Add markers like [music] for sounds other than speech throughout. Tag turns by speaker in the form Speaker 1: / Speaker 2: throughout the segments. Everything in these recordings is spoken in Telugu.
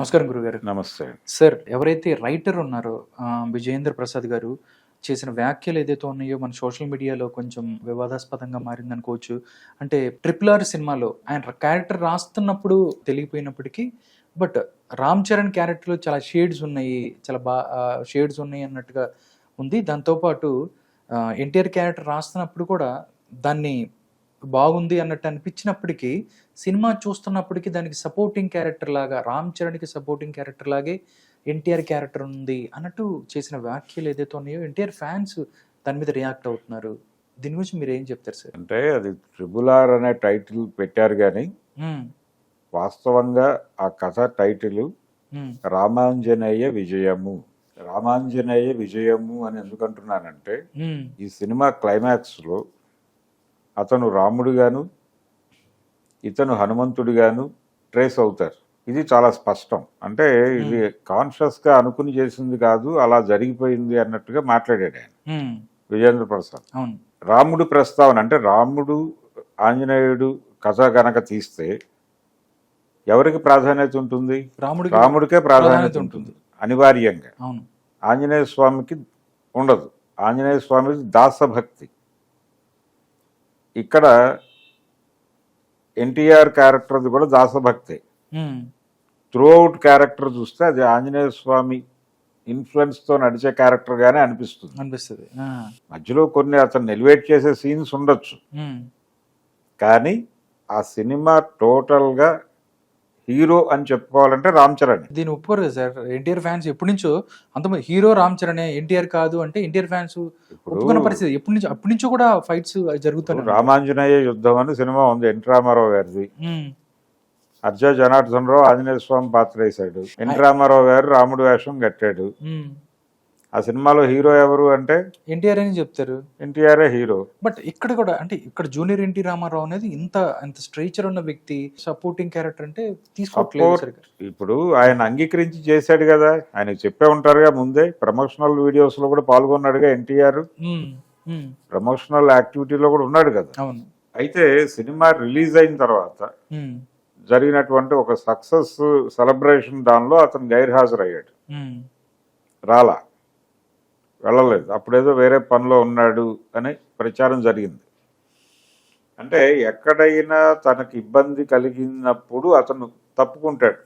Speaker 1: నమస్కారం గురుగారు.
Speaker 2: నమస్తే.
Speaker 1: సార్ ఎవరైతే రైటర్ ఉన్నారో విజయేంద్ర ప్రసాద్ గారు చేసిన వ్యాఖ్యలు ఏదైతే ఉన్నాయో మన సోషల్ మీడియాలో కొంచెం వివాదాస్పదంగా మారింది అనుకోవచ్చు అంటే ట్రిపుల్ ఆర్ సినిమాలో ఆయన క్యారెక్టర్ రాస్తున్నప్పుడు తెలియపోయినప్పటికీ బట్ రామ్ చరణ్ క్యారెక్టర్లో చాలా షేడ్స్ ఉన్నాయి చాలా బా షేడ్స్ ఉన్నాయి అన్నట్టుగా ఉంది. దాంతోపాటు ఎన్టీఆర్ క్యారెక్టర్ రాస్తున్నప్పుడు కూడా దాన్ని బాగుంది అన్నట్టు అనిపించినప్పటికీ సినిమా చూస్తున్నప్పటికీ దానికి సపోర్టింగ్ క్యారెక్టర్ లాగా రామ్ చరణ్కి సపోర్టింగ్ క్యారెక్టర్ లాగే ఎన్టీఆర్ క్యారెక్టర్ ఉంది అన్నట్టు చేసిన వ్యాఖ్యలు ఏదైతే ఉన్నాయో ఎన్టీఆర్ ఫ్యాన్స్ దాని మీద రియాక్ట్ అవుతున్నారు దీని గురించి మీరు ఏం చెప్తారు సార్
Speaker 2: అంటే అది ట్రిబుల్ ఆర్ అనే టైటిల్ పెట్టారు కానీ. వాస్తవంగా ఆ కథ టైటిల్. రామాంజనేయ విజయము రామాంజనేయ విజయము అని ఎందుకు అంటున్నానంటే
Speaker 1: మ్మ్.
Speaker 2: ఈ సినిమా క్లైమాక్స్లో అతను రాముడుగాను ఇతను హనుమంతుడిగాను ట్రేస్ అవుతారు. ఇది చాలా స్పష్టం. అంటే ఇది కాన్షియస్గా అనుకుని చేసింది కాదు అలా జరిగిపోయింది అన్నట్టుగా మాట్లాడాడు ఆయన. విజేంద్ర ప్రసాద్. రాముడు ప్రస్తావన అంటే రాముడు ఆంజనేయుడు కథ గనక తీస్తే ఎవరికి ప్రాధాన్యత ఉంటుంది?
Speaker 1: రాముడికి
Speaker 2: రాముడికే ప్రాధాన్యత ఉంటుంది. అనివార్యంగా. ఆంజనేయ స్వామికి ఉండదు. ఆంజనేయ స్వామి దాసభక్తి. ఇక్కడ ఎన్టీఆర్ క్యారెక్టర్ది కూడా దాసభక్తే. త్రూ అవుట్ క్యారెక్టర్ చూస్తే అది ఆంజనేయ స్వామి ఇన్ఫ్లుయెన్స్తో నడిచే క్యారెక్టర్గానే అనిపిస్తుంది
Speaker 1: అనిపిస్తుంది ఆ.
Speaker 2: మధ్యలో కొన్ని అతను ఎలివేట్ చేసే సీన్స్ ఉండొచ్చు. కానీ ఆ సినిమా టోటల్గా హీరో అని చెప్పుకోవాలంటే రామ్ చరణ్.
Speaker 1: దీన్ని ఒప్పుకోరు కదా సార్? ఎన్టీఆర్ ఫ్యాన్స్ ఎప్పటి నుంచో అంత హీరో రామ్ చరణ్ ఎన్టీఆర్ కాదు అంటే ఎన్టీఆర్ ఫ్యాన్స్ ఒప్పుకున్న పరిస్థితి. ఎప్పటి నుంచి అప్పటి నుంచో కూడా ఫైట్స్ జరుగుతున్నాయి.
Speaker 2: రామాంజనేయ యుద్ధం అని సినిమా ఉంది ఎన్. రామారావు గారిది. అర్జా జనార్దన్ రావు ఆంజనేయ స్వామి పాత్ర వేశాడు. ఎన్. రామారావు గారు రాముడు వేషం కట్టాడు. ఆ సినిమాలో హీరో ఎవరు అంటే?
Speaker 1: ఎన్టీఆర్ అని చెప్తారు.
Speaker 2: ఎన్టీఆర్ఏ హీరో.
Speaker 1: బట్ ఇక్కడ కూడా అంటే ఇక్కడ జూనియర్ ఎన్టీ రామారావు అనేది ఇంత ఇంత స్ట్రేచర్ ఉన్న వ్యక్తి సపోర్టింగ్ క్యారెక్టర్ అంటే తీసుకోవట్లేదు
Speaker 2: ఇప్పుడు ఆయన అంగీకరించి చేశాడు కదా. ఆయన చెప్పే ఉంటారుగా ముందే. ప్రమోషనల్ వీడియోస్లో కూడా పాల్గొన్నాడుగా ఎన్టీఆర్. ప్రమోషనల్ యాక్టివిటీలో కూడా ఉన్నాడు కదా.
Speaker 1: అవును.
Speaker 2: అయితే సినిమా రిలీజ్ అయిన తర్వాత. జరిగినటువంటి ఒక సక్సెస్ సెలబ్రేషన్ దానిలో అతను గైర్హాజరయ్యాడు.
Speaker 1: మ్మ్.
Speaker 2: రాలా. వెళ్ళలేదు. అప్పుడేదో వేరే పనిలో ఉన్నాడు అని ప్రచారం జరిగింది. అంటే ఎక్కడైనా తనకి ఇబ్బంది కలిగినప్పుడు అతను తప్పుకుంటాడు.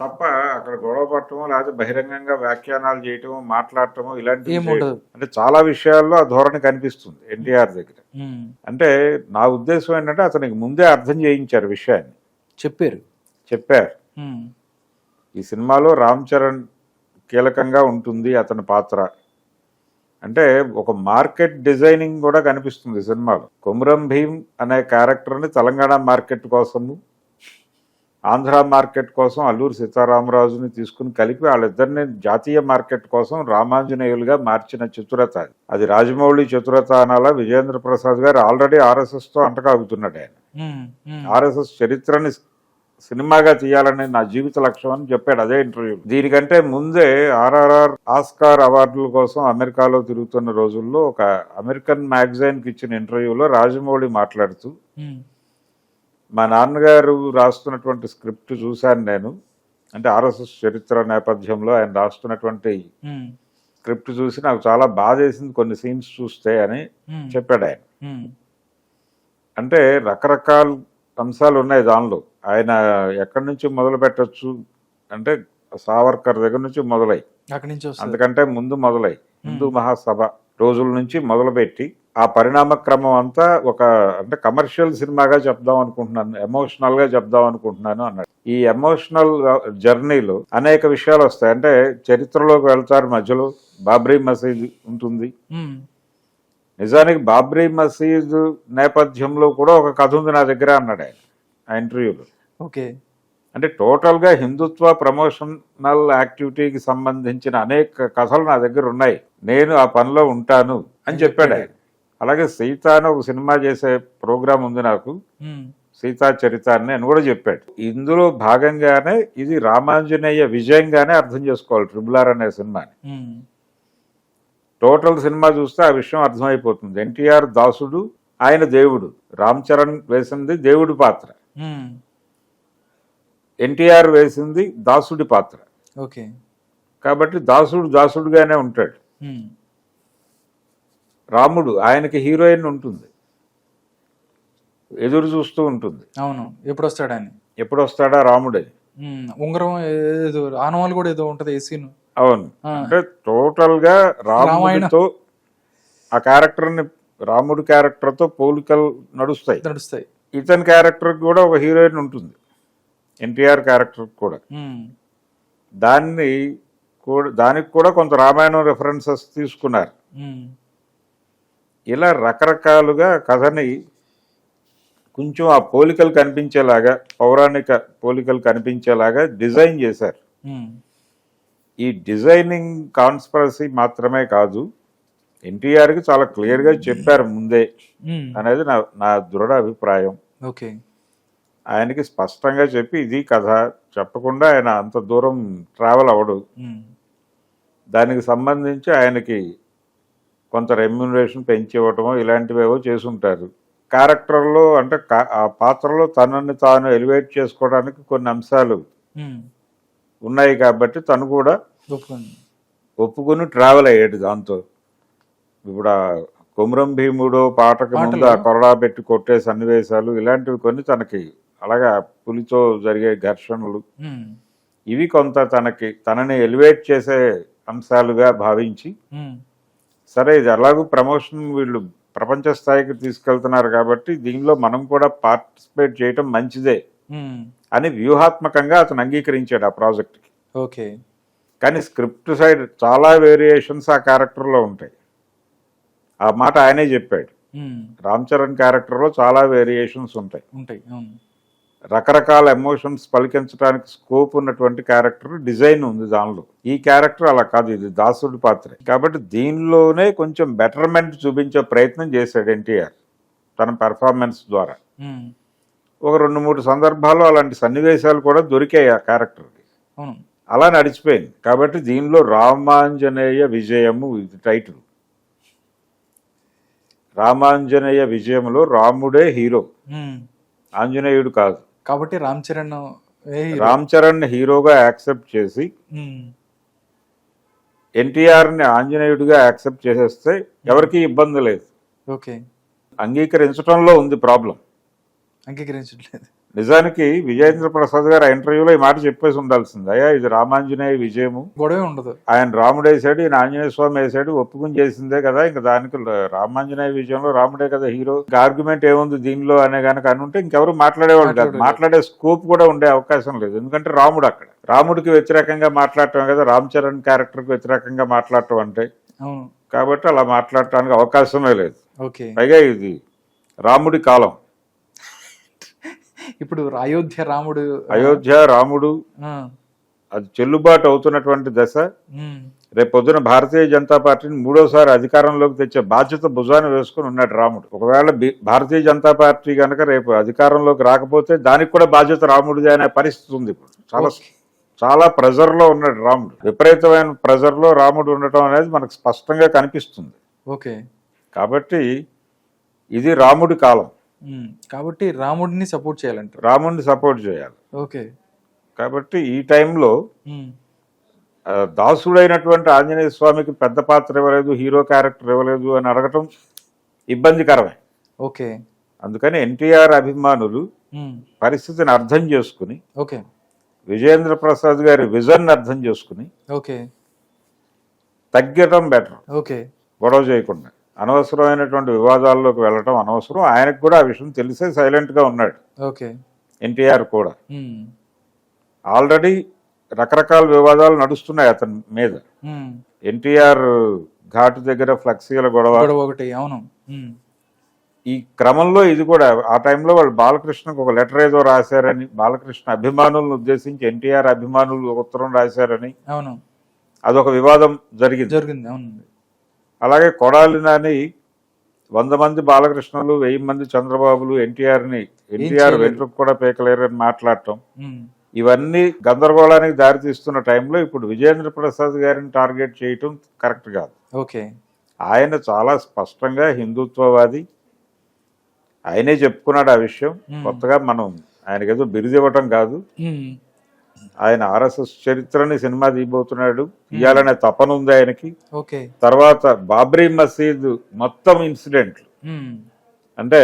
Speaker 2: తప్ప అక్కడ గొడవ పట్టడమో లేకపోతే బహిరంగంగా వ్యాఖ్యానాలు చేయటమో మాట్లాడటమో ఇలాంటివి. అంటే చాలా విషయాల్లో ఆ ధోరణి కనిపిస్తుంది ఎన్టీఆర్ దగ్గర. అంటే నా ఉద్దేశం ఏంటంటే అతనికి ముందే అర్థం చేయించారు విషయాన్ని.
Speaker 1: చెప్పారు.
Speaker 2: చెప్పారు. ఈ సినిమాలో రామ్ చరణ్ కీలకంగా ఉంటుంది అతని పాత్ర అంటే ఒక మార్కెట్ డిజైనింగ్ కూడా కనిపిస్తుంది సినిమాలో కొమురం భీమ్ అనే క్యారెక్టర్ని తెలంగాణ మార్కెట్ కోసము ఆంధ్ర మార్కెట్ కోసం అల్లూరు సీతారామరాజుని తీసుకుని కలిపి వాళ్ళిద్దరిని జాతీయ మార్కెట్ కోసం రామాంజనేయులుగా మార్చిన చతురత అది. రాజమౌళి చతురత అనాలా విజేంద్ర ప్రసాద్ గారు ఆల్రెడీ ఆర్ఎస్ఎస్తో అంటకాగుతున్నాడు ఆయన. ఆర్ఎస్ఎస్ చరిత్రని సినిమాగా తీయాలని నా జీవిత లక్ష్యం అని చెప్పాడు అదే ఇంటర్వ్యూ దీనికంటే ముందే ఆర్ఆర్ఆర్ ఆస్కార్ అవార్డుల కోసం అమెరికాలో తిరుగుతున్న రోజుల్లో ఒక అమెరికన్ మ్యాగజైన్కి ఇచ్చిన ఇంటర్వ్యూలో రాజమౌళి మాట్లాడుతూ. మా నాన్నగారు రాస్తున్నటువంటి స్క్రిప్ట్ చూశాను నేను అంటే ఆర్ఎస్ఎస్ చరిత్ర నేపథ్యంలో ఆయన రాస్తున్నటువంటి. స్క్రిప్ట్ చూసి నాకు చాలా బాధేసింది కొన్ని సీన్స్ చూస్తే అని. చెప్పాడు ఆయన. అంటే రకరకాల అంశాలు ఉన్నాయి దానిలో. ఆయన ఎక్కడి నుంచి మొదలు పెట్టచ్చు అంటే సావర్కర్ దగ్గర నుంచి మొదలై.
Speaker 1: అక్కడి నుంచి
Speaker 2: అంతకంటే ముందు మొదలై. హిందూ మహాసభ రోజుల నుంచి మొదలుపెట్టి ఆ పరిణామ క్రమం అంతా ఒక అంటే కమర్షియల్ సినిమాగా చెప్దాం అనుకుంటున్నాను ఎమోషనల్గా చెప్దాం అనుకుంటున్నాను అన్నాడు. ఈ ఎమోషనల్ జర్నీలో అనేక విషయాలు వస్తాయి. అంటే చరిత్రలోకి వెళ్తారు మధ్యలో. బాబ్రీ మసీద్ ఉంటుంది. నిజానికి బాబ్రీ మసీద్ నేపథ్యంలో కూడా ఒక కథ ఉంది నా దగ్గర అన్నాడు ఆయన ఆ ఇంటర్వ్యూలో
Speaker 1: ఓకే.
Speaker 2: అంటే టోటల్గా హిందుత్వ ప్రమోషనల్ యాక్టివిటీకి సంబంధించిన అనేక కథలు నా దగ్గర ఉన్నాయి. నేను ఆ పనిలో ఉంటాను అని చెప్పాడు ఆయన. అలాగే సీత అని ఒక సినిమా చేసే ప్రోగ్రాం ఉంది నాకు. సీతా చరిత అని అని కూడా చెప్పాడు. ఇందులో భాగంగానే ఇది రామాంజనేయ విజయంగానే అర్థం చేసుకోవాలి ట్రిబుల్ ఆర్ అనే సినిమాని. టోటల్ సినిమా చూస్తే ఆ విషయం అర్థమైపోతుంది. ఎన్టీఆర్ దాసుడు ఆయన దేవుడు. రామ్ చరణ్ వేసింది దేవుడి పాత్ర. ఎన్టీఆర్ వేసింది దాసుడి పాత్ర.
Speaker 1: ఓకే.
Speaker 2: కాబట్టి దాసుడు దాసుడుగానే ఉంటాడు. రాముడు ఆయనకి హీరోయిన్ ఉంటుంది. ఎదురు చూస్తూ ఉంటుంది.
Speaker 1: అవును. ఎప్పుడు వస్తాడని
Speaker 2: ఎప్పుడు వస్తాడా రాముడని
Speaker 1: ఉంగరం ఏదో ఆనవాళ్ళు కూడా ఏదో ఉంటది ఏ సీన్.
Speaker 2: అవును. అంటే టోటల్గా రాముడితో ఆ క్యారెక్టర్ని రాముడి క్యారెక్టర్తో పోలికలు నడుస్తాయి.
Speaker 1: నడుస్తాయి.
Speaker 2: ఇతని క్యారెక్టర్ కూడా ఒక హీరోయిన్ ఉంటుంది. ఎన్టీఆర్ క్యారెక్టర్ కూడా. దాన్ని కూడా దానికి కూడా కొంత రామాయణం రెఫరెన్సెస్ తీసుకున్నారు. ఇలా రకరకాలుగా కథని కొంచెం ఆ పోలికలు కనిపించేలాగా పౌరాణిక పోలికలు కనిపించేలాగా డిజైన్ చేశారు. ఈ డిజైనింగ్ కాన్స్పరసీ మాత్రమే కాదు ఎన్టీఆర్కి చాలా క్లియర్గా చెప్పారు ముందే
Speaker 1: ఉమ్,
Speaker 2: అనేది నా నా దృఢ అభిప్రాయం.
Speaker 1: ఓకే.
Speaker 2: ఆయనకి స్పష్టంగా చెప్పి ఇది కథ చెప్పకుండా ఆయన అంత దూరం ట్రావెల్ అవ్వడు.
Speaker 1: ఉమ్,
Speaker 2: దానికి సంబంధించి ఆయనకి కొంత రెమ్యునరేషన్ పెంచి ఇవ్వటమో ఇలాంటివేవో చేసుంటారు. క్యారెక్టర్లో అంటే ఆ పాత్రలో తనని తాను ఎలివేట్ చేసుకోవడానికి కొన్ని అంశాలు
Speaker 1: ఉమ్,
Speaker 2: ఉన్నాయి కాబట్టి తను కూడా ఒప్పుకుని ట్రావెల్ అయ్యాడు దాంతో. ఇప్పుడు ఆ కుమరం భీముడు పాటకు ముందు ఆ? కొరడా పెట్టి కొట్టే సన్నివేశాలు ఇలాంటివి కొన్ని తనకి అలాగా పులితో జరిగే ఘర్షణలు. ఇవి కొంత తనకి తనని ఎలివేట్ చేసే అంశాలుగా భావించి సరే ఇది ఎలాగూ ప్రమోషన్ వీళ్ళు ప్రపంచ స్థాయికి తీసుకెళ్తున్నారు కాబట్టి దీనిలో మనం కూడా పార్టిసిపేట్ చేయటం మంచిదే. అని వ్యూహాత్మకంగా అతను అంగీకరించాడు ఆ ప్రాజెక్ట్కి.
Speaker 1: ఓకే
Speaker 2: కానీ స్క్రిప్ట్ సైడ్ చాలా వేరియేషన్స్ ఆ క్యారెక్టర్లో ఉంటాయి. ఆ మాట ఆయనే చెప్పాడు.
Speaker 1: ఉమ్,
Speaker 2: రామ్ చరణ్ క్యారెక్టర్లో చాలా వేరియేషన్స్ ఉంటాయి.
Speaker 1: ఉంటాయి. అవును
Speaker 2: రకరకాల ఎమోషన్స్ పలికించడానికి స్కోప్ ఉన్నటువంటి క్యారెక్టర్ డిజైన్ ఉంది దానిలో. ఈ క్యారెక్టర్ అలా కాదు ఇది దాసుడి పాత్ర. కాబట్టి దీనిలోనే కొంచెం బెటర్మెంట్ చూపించే ప్రయత్నం చేశాడు ఎన్టీఆర్ తన పెర్ఫార్మెన్స్ ద్వారా. ఒక రెండు మూడు సందర్భాల్లో అలాంటి సన్నివేశాలు కూడా దొరికాయి ఆ క్యారెక్టర్కి.
Speaker 1: అవును.
Speaker 2: అలా నడిచిపోయింది. కాబట్టి దీనిలో రామాంజనేయ విజయము ఇది టైటిల్. రామాంజనేయ విజయంలో రాముడే హీరో. ఆంజనేయుడు కాదు.
Speaker 1: కాబట్టి రామ్ చరణ్?
Speaker 2: రామ్ చరణ్ హీరోగా యాక్సెప్ట్ చేసి ఎన్టీఆర్ని ఆంజనేయుడిగా యాక్సెప్ట్ చేసేస్తే ఎవరికీ ఇబ్బంది లేదు.
Speaker 1: ఓకే.
Speaker 2: అంగీకరించడంలో ఉంది ప్రాబ్లం.
Speaker 1: అంగీకరించట్లేదు.
Speaker 2: నిజానికి విజయేంద్ర ప్రసాద్ గారు ఇంటర్వ్యూలో ఈ మాట చెప్పేసి ఉండాల్సింది. అయ్యా ఇది రామాంజనేయ విజయము.
Speaker 1: గొడవే ఉండదు.
Speaker 2: ఆయన రాముడు వేసాడు ఈయన ఆంజనేయ స్వామి వేసాడు ఒప్పుకుని చేసిందే కదా ఇంకా దానికి రామాంజనేయ విజయంలో రాముడే కదా హీరో. ఆర్గ్యుమెంట్ ఏముంది దీనిలో అనే కనుక అనుంటే ఇంకెవరు మాట్లాడేవాళ్ళు కాదు. మాట్లాడే స్కోప్ కూడా ఉండే అవకాశం లేదు. ఎందుకంటే రాముడు అక్కడ. రాముడికి వ్యతిరేకంగా మాట్లాడటం కదా రామ్ చరణ్ క్యారెక్టర్కి వ్యతిరేకంగా మాట్లాడటం అంటే. కాబట్టి అలా మాట్లాడటానికి అవకాశమే లేదు. పైగా ఇది రాముడి కాలం.
Speaker 1: ఇప్పుడు అయోధ్య రాముడు
Speaker 2: అయోధ్య రాముడు అది చెల్లుబాటు అవుతున్నటువంటి దశ.
Speaker 1: ఉమ్,
Speaker 2: రేపు పొద్దున భారతీయ జనతా పార్టీని మూడోసారి అధికారంలోకి తెచ్చే బాధ్యత భుజాన్ని వేసుకుని ఉన్నాడు రాముడు. ఒకవేళ భారతీయ జనతా పార్టీ కనుక రేపు అధికారంలోకి రాకపోతే దానికి కూడా బాధ్యత రాముడిదే అనే పరిస్థితి ఉంది ఇప్పుడు. చాలా చాలా ప్రెజర్లో ఉన్నాడు రాముడు. విపరీతమైన ప్రెజర్లో రాముడు ఉండటం అనేది మనకు స్పష్టంగా కనిపిస్తుంది.
Speaker 1: ఓకే.
Speaker 2: కాబట్టి ఇది రాముడి కాలం.
Speaker 1: కాబట్టి రాముడిని సపోర్ట్ చేయాలంటారు.
Speaker 2: రాముడిని సపోర్ట్ చేయాలి.
Speaker 1: ఓకే.
Speaker 2: కాబట్టి ఈ టైంలో దాసుడైనటువంటి ఆంజనేయ స్వామికి పెద్ద పాత్ర ఇవ్వలేదు హీరో క్యారెక్టర్ ఇవ్వలేదు అని అడగటం ఇబ్బందికరమే.
Speaker 1: ఓకే.
Speaker 2: అందుకని ఎన్టీఆర్ అభిమానులు పరిస్థితిని అర్థం చేసుకుని
Speaker 1: ఓకే.
Speaker 2: విజయేంద్ర ప్రసాద్ గారి విజన్ అర్థం చేసుకుని
Speaker 1: ఓకే.
Speaker 2: తగ్గటం బెటర్.
Speaker 1: ఓకే.
Speaker 2: గొడవ చేయకుండా. అనవసరమైనటువంటి వివాదాల్లోకి వెళ్ళటం అనవసరం. ఆయనకు కూడా ఆ విషయం తెలిసే సైలెంట్గా ఉన్నాడు.
Speaker 1: ఓకే.
Speaker 2: ఎన్టీఆర్ కూడా. ఆల్రెడీ రకరకాల వివాదాలు నడుస్తున్నాయి అతని మీద. ఎన్టీఆర్ ఘాటు దగ్గర ఫ్లెక్సీల గొడవ.
Speaker 1: ఒకటి అవును.
Speaker 2: ఈ క్రమంలో ఇది కూడా ఆ టైంలో వాళ్ళు బాలకృష్ణకు ఒక లెటర్ ఏదో రాశారని బాలకృష్ణ అభిమానులను ఉద్దేశించి ఎన్టీఆర్ అభిమానులు ఉత్తరం రాశారని
Speaker 1: అవును.
Speaker 2: అదొక వివాదం జరిగింది.
Speaker 1: జరిగింది అవునండి.
Speaker 2: అలాగే కొడాలి నాని వంద మంది బాలకృష్ణలు వెయ్యి మంది చంద్రబాబులు ఎన్టీఆర్ని ఎన్టీఆర్. వెంట్రుకు కూడా పేకలేరని మాట్లాడటం. ఇవన్నీ గందరగోళానికి దారితీస్తున్న టైంలో ఇప్పుడు విజేంద్ర ప్రసాద్ గారిని టార్గెట్ చేయటం కరెక్ట్ కాదు.
Speaker 1: ఓకే.
Speaker 2: ఆయన చాలా స్పష్టంగా హిందుత్వవాది. ఆయనే చెప్పుకున్నాడు ఆ విషయం. కొత్తగా మనం ఆయనకి ఏదో బిరుదు ఇవ్వటం కాదు. ఆయన ఆర్ఎస్ఎస్ చరిత్రని సినిమా తీయబోతున్నాడు. తీయాలనే తపన ఉంది ఆయనకి. తర్వాత బాబ్రీ మసీద్ మొత్తం ఇన్సిడెంట్
Speaker 1: ఉమ్,
Speaker 2: అంటే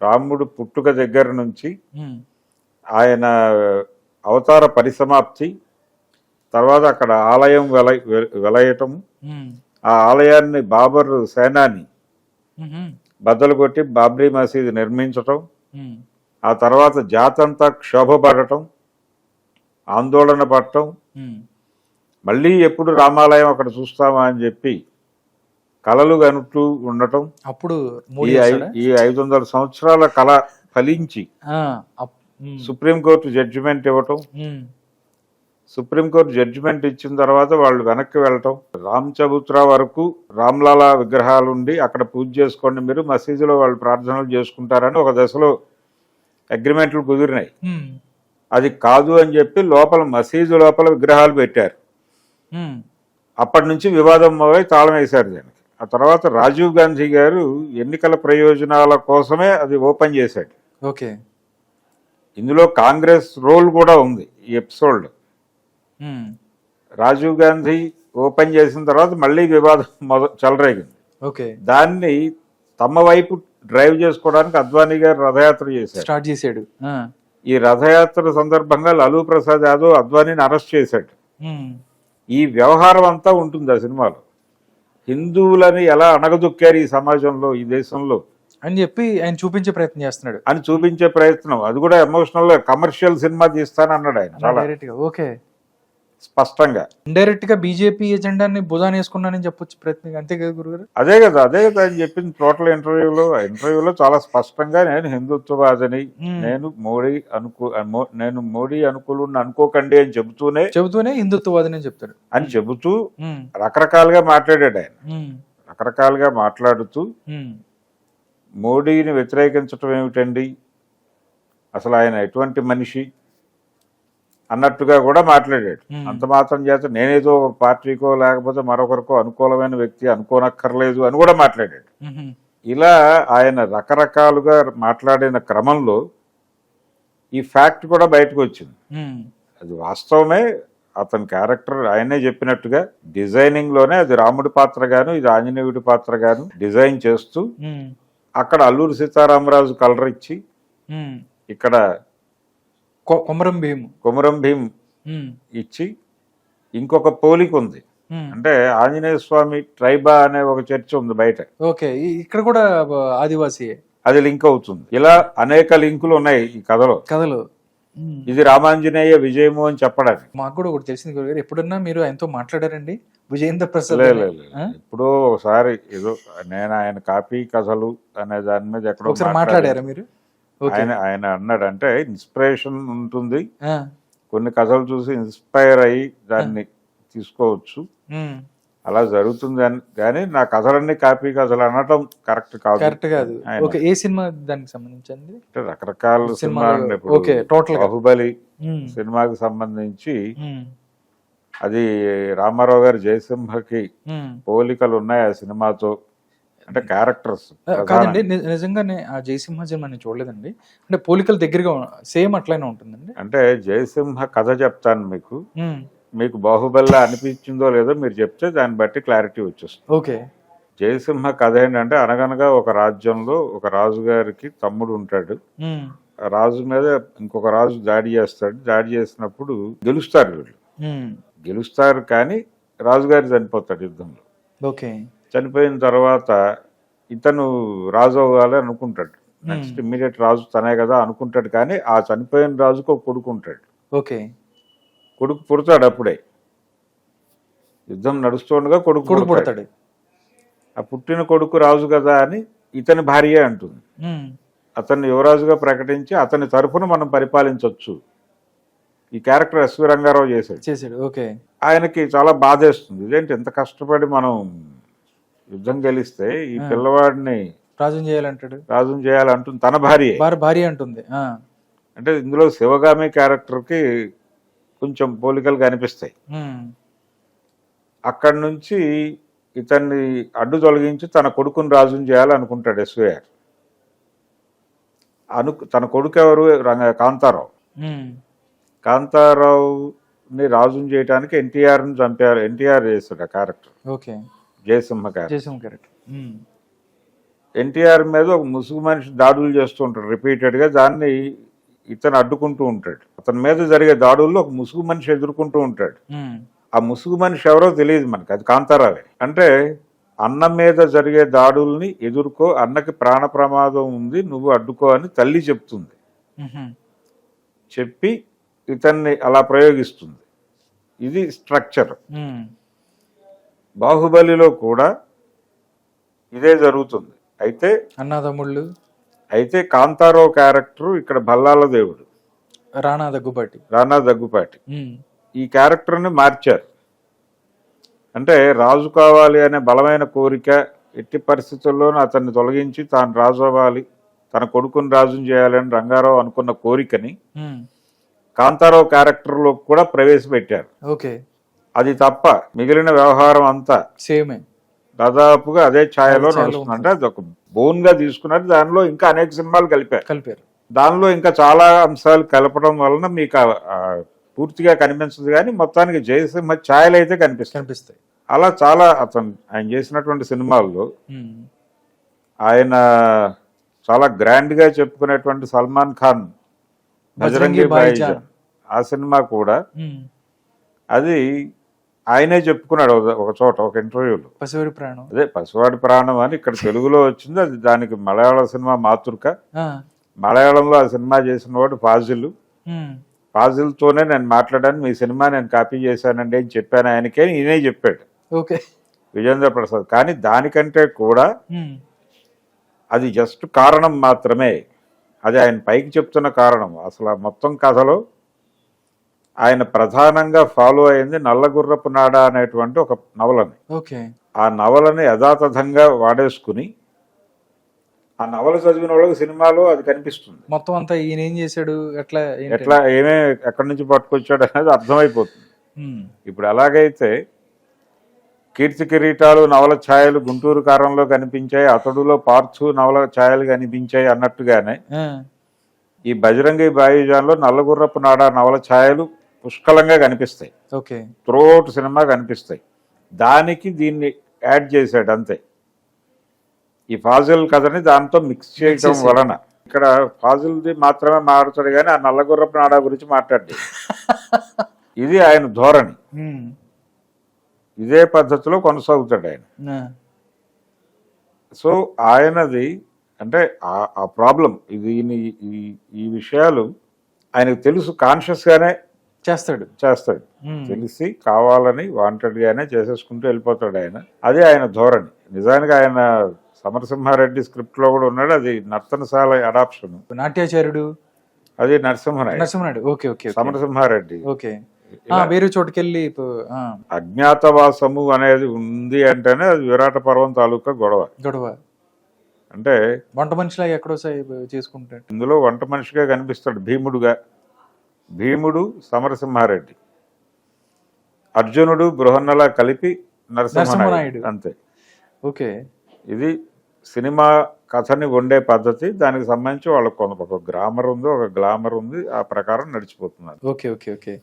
Speaker 2: రాముడు పుట్టుక దగ్గర నుంచి ఆయన అవతార పరిసమాప్తి తర్వాత అక్కడ ఆలయం వెల వెలయటం. ఆ ఆలయాన్ని బాబర్ సేనాని బద్దలు కొట్టి బాబ్రీ మసీద్ నిర్మించటం. ఆ తర్వాత జాతంతా క్షోభపడటం. ఆందోళన పడటం.
Speaker 1: ఉమ్,
Speaker 2: మళ్ళీ ఎప్పుడు రామాలయం అక్కడ చూస్తామా అని చెప్పి కలలు కనుట్ూ ఉండటం.
Speaker 1: అప్పుడు
Speaker 2: ఈ ఐదు వందల సంవత్సరాల కళ ఫలించి సుప్రీంకోర్టు జడ్జిమెంట్ ఇవ్వటం. సుప్రీంకోర్టు జడ్జిమెంట్ ఇచ్చిన తర్వాత వాళ్ళు వెనక్కి వెళ్ళటం. రామ్ చబుత్రా వరకు రామ్లాలా విగ్రహాలు ఉండి అక్కడ పూజ చేసుకోండి మీరు మసీదులో వాళ్ళు ప్రార్థనలు చేసుకుంటారని ఒక దశలో అగ్రిమెంట్లు కుదిరినాయి. అది కాదు అని చెప్పి లోపల మసీదు లోపల విగ్రహాలు పెట్టారు. అప్పటి నుంచి వివాదం మొదలై తాళం వేశారు దానికి. ఆ తర్వాత రాజీవ్ గాంధీ గారు ఎన్నికల ప్రయోజనాల కోసమే అది ఓపెన్ చేశాడు.
Speaker 1: ఓకే.
Speaker 2: ఇందులో కాంగ్రెస్ రోల్ కూడా ఉంది ఈ ఎపిసోడ్ రాజీవ్ గాంధీ ఓపెన్ చేసిన తర్వాత మళ్ళీ వివాదం మొద చెలరేగింది.
Speaker 1: ఓకే.
Speaker 2: దాన్ని తమ వైపు డ్రైవ్ చేసుకోవడానికి అద్వానీ గారు రథయాత్ర చేశారు.
Speaker 1: స్టార్ట్ చేసాడు ఆ,
Speaker 2: ఈ రథయాత్ర సందర్భంగా లాలూ ప్రసాద్ యాదవ్ అద్వానీని అరెస్ట్ చేశాడు. ఈ వ్యవహారం అంతా ఉంటుంది ఆ సినిమాలో. హిందువులని ఎలా అణగదొక్కారు ఈ సమాజంలో ఈ దేశంలో?
Speaker 1: అని చెప్పి ఆయన చూపించే ప్రయత్నం చేస్తున్నాడు.
Speaker 2: అని చూపించే ప్రయత్నం. అది కూడా ఎమోషనల్ కమర్షియల్ సినిమా తీస్తానన్నాడు ఆయన. చాలా.
Speaker 1: ఓకే.
Speaker 2: స్పష్టంగా.
Speaker 1: ఇండైరెక్ట్గా బీజేపీ ఎజెండాని భుజాన్ని వేసుకున్నానని చెప్పొచ్చు ప్రయత్నం అంతే కదా గురుగారు?
Speaker 2: అదే కదా అదే కదా ఆయన చెప్పింది టోటల్ ఇంటర్వ్యూలో. ఇంటర్వ్యూలో చాలా స్పష్టంగా నేను హిందుత్వవాదిని. నేను మోడీ అనుకూ నేను మోడీ అనుకూలుని అనుకోకండి అని చెబుతూనే
Speaker 1: చెబుతూనే హిందుత్వవాదిని చెప్తాడు.
Speaker 2: అని చెబుతూ రకరకాలుగా మాట్లాడాడు ఆయన. రకరకాలుగా మాట్లాడుతూ మోడీని వ్యతిరేకించటం ఏమిటండి? అసలు ఆయన ఎటువంటి మనిషి? అన్నట్టుగా కూడా మాట్లాడాడు. అంత మాత్రం చేత నేనేదో పార్టీకో లేకపోతే మరొకరికో అనుకూలమైన వ్యక్తి అనుకోనక్కర్లేదు అని కూడా మాట్లాడాడు. ఇలా ఆయన రకరకాలుగా మాట్లాడిన క్రమంలో ఈ ఫ్యాక్ట్ కూడా బయటకు వచ్చింది. అది వాస్తవమే అతని క్యారెక్టర్ ఆయనే చెప్పినట్టుగా డిజైనింగ్లోనే అది రాముడి పాత్ర గాను ఇది ఆంజనేయుడి పాత్ర గాను డిజైన్ చేస్తూ అక్కడ అల్లూరి సీతారామరాజు కలర్ ఇచ్చి. ఇక్కడ
Speaker 1: కొమరం భీము.
Speaker 2: కొమరం భీం
Speaker 1: ఉమ్,
Speaker 2: ఇచ్చి ఇంకొక పోలిక ఉంది. అంటే ఆంజనేయ స్వామి ట్రైబా అనే ఒక చర్చ ఉంది బయట.
Speaker 1: ఓకే ఇక్కడ కూడా ఆదివాసీయే
Speaker 2: అది లింక్ అవుతుంది. ఇలా అనేక లింకులు ఉన్నాయి ఈ కథలో.
Speaker 1: కథలు.
Speaker 2: ఇది రామాంజనేయ విజయము అని చెప్పడానికి
Speaker 1: మాకు కూడా ఒకటి తెలిసింది గురుగారు. ఎప్పుడన్నా మీరు ఆయనతో మాట్లాడారండి? విజయేంద్ర ప్రసాద్?
Speaker 2: ఎప్పుడో ఒకసారి ఏదో నేను ఆయన కాపీ కథలు అనే దాని మీద ఎక్కడో.
Speaker 1: మాట్లాడారా మీరు?
Speaker 2: ఆయన ఆయన అన్నాడు అంటే ఇన్స్పిరేషన్ ఉంటుంది. కొన్ని కథలు చూసి ఇన్స్పైర్ అయ్యి దాన్ని తీసుకోవచ్చు. అలా జరుగుతుంది అని కానీ నా కథలన్నీ కాపీ కథలు అనటం కరెక్ట్ కాదు.
Speaker 1: కరెక్ట్ కాదు. ఓకే ఏ సినిమా దానికి సంబంధించింది?
Speaker 2: అంటే రకరకాల
Speaker 1: సినిమాలు, ఓకే, గా.
Speaker 2: బాహుబలి సినిమాకి సంబంధించి అది రామారావు గారు జయసింహకి. పోలికలు ఉన్నాయి ఆ సినిమాతో. అంటే క్యారెక్టర్స్
Speaker 1: కాదండి నిజంగానే ఆ జయసింహ సినిమా నేను చూడలేదండి. అంటే పోలికలు దగ్గరగా సేమ్ అట్లనే ఉంటుందండి.
Speaker 2: అంటే జయసింహ కథ చెప్తాను మీకు. మీకు బాహుబలిలా అనిపించిందో లేదో మీరు చెప్తే దాన్ని బట్టి క్లారిటీ వచ్చేస్తుంది.
Speaker 1: ఓకే.
Speaker 2: జయసింహ కథ ఏంటంటే అనగనగా ఒక రాజ్యంలో ఒక రాజుగారికి తమ్ముడు ఉంటాడు. రాజు మీద ఇంకొక రాజు దాడి చేస్తాడు. దాడి చేసినప్పుడు గెలుస్తారు వీళ్ళు. గెలుస్తారు కానీ రాజుగారి చనిపోతాడు యుద్ధంలో.
Speaker 1: ఓకే.
Speaker 2: చనిపోయిన తర్వాత ఇతను రాజు అవ్వాలి అనుకుంటాడు. నెక్స్ట్ ఇమ్మీడియట్ రాజు తనే కదా అనుకుంటాడు కానీ ఆ చనిపోయిన రాజుకు ఒక కొడుకు ఉంటాడు.
Speaker 1: ఓకే.
Speaker 2: కొడుకు పుడతాడు అప్పుడే. యుద్ధం నడుస్తుండగా కొడుకు
Speaker 1: కొడుకు
Speaker 2: పుడతాడు. ఆ పుట్టిన కొడుకు రాజు కదా అని ఇతని భార్య అంటుంది. అతన్ని యువరాజుగా ప్రకటించి అతని తరఫున మనం పరిపాలించవచ్చు ఈ క్యారెక్టర్ ఎస్వి రంగారావు చేశాడు.
Speaker 1: చేసాడు ఓకే.
Speaker 2: ఆయనకి చాలా బాధేస్తుంది. ఇదేంటి ఎంత కష్టపడి మనం యుద్ధం గెలిస్తే ఈ పిల్లవాడిని
Speaker 1: రాజుని చేయాలంటాడు?
Speaker 2: రాజుని చేయాలంటుంది తన భార్య.
Speaker 1: భార్య అంటుంది.
Speaker 2: అంటే ఇందులో శివగామి క్యారెక్టర్కి కొంచెం పోలికలు కనిపిస్తాయి అక్కడి నుంచి ఇతన్ని అడ్డు తొలగించి తన కొడుకుని రాజుని చేయాలనుకుంటాడు ఎస్వీఆర్. అను తన కొడుకు ఎవరు? రంగ కాంతారావు. కాంతారావుని రాజుని చేయడానికి ఎన్టీఆర్ని చంపారు ఎన్టీఆర్ చేస్తాడు ఆ character.
Speaker 1: Okay.
Speaker 2: Jayasimha character
Speaker 1: Jayasimha character ఉమ్,
Speaker 2: ఎన్టీఆర్ మీద ఒక ముసుగు మనిషి దాడులు చేస్తూ ఉంటాడు రిపీటెడ్గా దాన్ని ఇతను అడ్డుకుంటూ ఉంటాడు. అతని మీద జరిగే దాడుల్లో ఒక ముసుగు మనిషి ఎదుర్కొంటూ ఉంటాడు. ఆ ముసుగు మనిషి ఎవరో తెలియదు మనకి అది కాంతారావే. అంటే అన్న మీద జరిగే దాడుల్ని ఎదుర్కో అన్నకి ప్రాణ ప్రమాదం ఉంది నువ్వు అడ్డుకో అని తల్లి చెప్తుంది. చెప్పి ఇతన్ని అలా ప్రయోగిస్తుంది. ఇది స్ట్రక్చర్ బాహుబలిలో కూడా ఇదే జరుగుతుంది. అయితే
Speaker 1: అన్నాదమ్ముళ్ళు.
Speaker 2: అయితే కాంతారావు క్యారెక్టర్ ఇక్కడ భల్లాల దేవుడు.
Speaker 1: రాణా దగ్గుబాటి
Speaker 2: రానా దగ్గుపాటి. ఈ క్యారెక్టర్ని మార్చారు. అంటే రాజు కావాలి అనే బలమైన కోరిక ఎట్టి పరిస్థితుల్లోనూ అతన్ని తొలగించి తాను రాజు అవ్వాలి తన కొడుకుని రాజుని చేయాలని రంగారావు అనుకున్న కోరికని కాంతారావు క్యారెక్టర్లో కూడా ప్రవేశపెట్టారు.
Speaker 1: ఓకే.
Speaker 2: అది తప్ప మిగిలిన వ్యవహారం అంతా
Speaker 1: సేమే.
Speaker 2: దాదాపుగా అదే ఛాయలో నడుస్తుంది అంటే అది ఒక బోన్గా తీసుకున్నారు దానిలో ఇంకా అనేక సినిమాలు కలిపారు.
Speaker 1: కలిపారు.
Speaker 2: దానిలో ఇంకా చాలా అంశాలు కలపడం వలన మీకు పూర్తిగా కనిపించదు కానీ మొత్తానికి జయసింహ ఛాయలు అయితే కనిపిస్తాయి.
Speaker 1: కనిపిస్తాయి.
Speaker 2: అలా చాలా అతను ఆయన చేసినటువంటి సినిమాల్లో ఆయన చాలా గ్రాండ్గా చెప్పుకునేటువంటి సల్మాన్ ఖాన్ బజరంగి భాయిజాన్. ఆ సినిమా కూడా అది ఆయనే చెప్పుకున్నాడు ఒక- చోట ఒక ఇంటర్వ్యూలో.
Speaker 1: పసివాడి ప్రాణం.
Speaker 2: అదే పసివాడి ప్రాణం అని ఇక్కడ తెలుగులో వచ్చింది. అది దానికి మలయాళ సినిమా మాతృక. మలయాళంలో ఆ సినిమా చేసిన వాడు ఫాజిల్ ఫాజిల్తోనే నేను మాట్లాడాను మీ సినిమా నేను కాపీ చేశానండి అని చెప్పాను ఆయనకే ఈయనే చెప్పాడు.
Speaker 1: ఓకే.
Speaker 2: విజేంద్ర ప్రసాద్. కానీ దానికంటే కూడా అది జస్ట్ కారణం మాత్రమే. అది ఆయన పైకి చెప్తున్న కారణం. అసలు ఆ మొత్తం కథలో ఆయన ప్రధానంగా ఫాలో అయింది నల్లగుర్రపు నాడ అనేటువంటి ఒక నవలని.
Speaker 1: ఓకే.
Speaker 2: ఆ నవలని యథాతథంగా వాడేసుకుని ఆ నవల చదివిన వాళ్ళకి సినిమాలో అది కనిపిస్తుంది.
Speaker 1: మొత్తం అంతా ఈయన ఏం చేశాడు? ఎట్లా?
Speaker 2: ఎట్లా ఏమే ఎక్కడి నుంచి పట్టుకొచ్చాడు అనేది అర్థమైపోతుంది. ఇప్పుడు ఎలాగైతే కీర్తి కిరీటాలు నవల ఛాయలు గుంటూరు కారంలో కనిపించాయి అతడులో పార్చు నవల ఛాయలు కనిపించాయి అన్నట్టుగానే ఈ బజరంగి బాయిజాన్లో నల్లగుర్రపు నాడ నవల ఛాయలు పుష్కలంగా కనిపిస్తాయి.
Speaker 1: ఓకే.
Speaker 2: త్రోట్ సినిమా కనిపిస్తాయి. దానికి దీన్ని యాడ్ చేశాడు అంతే. ఈ ఫాజిల్ కథని దాంతో మిక్స్ చేయడం. వలన ఇక్కడ ఫాజిల్ది మాత్రమే మాట్లాడతాడు కానీ ఆ నల్లగుర్రపు నాడా గురించి మాట్లాడి [laughs] ఇది ఆయన ధోరణి. ఇదే పద్ధతిలో కొనసాగుతాడు ఆయన. సో ఆయనది అంటే ఆ- ప్రాబ్లం ఇది ఈ ఈ విషయాలు ఆయనకు తెలుసు కాన్షియస్ గానే
Speaker 1: చేస్తాడు.
Speaker 2: చేస్తాడు. తెలిసి కావాలని వాంటెడ్ గానే చేసేసుకుంటూ వెళ్ళిపోతాడు ఆయన. అదే ఆయన ధోరణి. నిజానికి ఆయన సమరసింహారెడ్డి స్క్రిప్ట్లో కూడా ఉన్నాడు. అది నర్తనశాల అడాప్షన్.
Speaker 1: నాట్యాచార్యుడు?
Speaker 2: అది Narasimha Naidu.
Speaker 1: Narasimha Naidu. Okay okay.
Speaker 2: Samarasimha Reddy.
Speaker 1: Okay. వేరే చోటుకెళ్ళి
Speaker 2: అజ్ఞాతవాసము అనేది ఉంది అంటేనే అది విరాట పర్వం తాలూకా గొడవ.
Speaker 1: గొడవ.
Speaker 2: అంటే
Speaker 1: వంట మనిషిలా ఎక్కడో చేసుకుంటాడు.
Speaker 2: ఇందులో వంట మనిషిగా కనిపిస్తాడు భీముడుగా. భీముడు సమరసింహారెడ్డి. అర్జునుడు బృహన్నలా కలిపి
Speaker 1: నరసింహనాయుడు.
Speaker 2: అంతే.
Speaker 1: ఓకే.
Speaker 2: ఇది సినిమా కథని వండే పద్ధతి. దానికి సంబంధించి వాళ్ళకి కొంత ఒక గ్రామర్ ఉంది ఒక గ్లామర్ ఉంది. ఆ ప్రకారం నడిచిపోతున్నారు.
Speaker 1: Okay okay okay.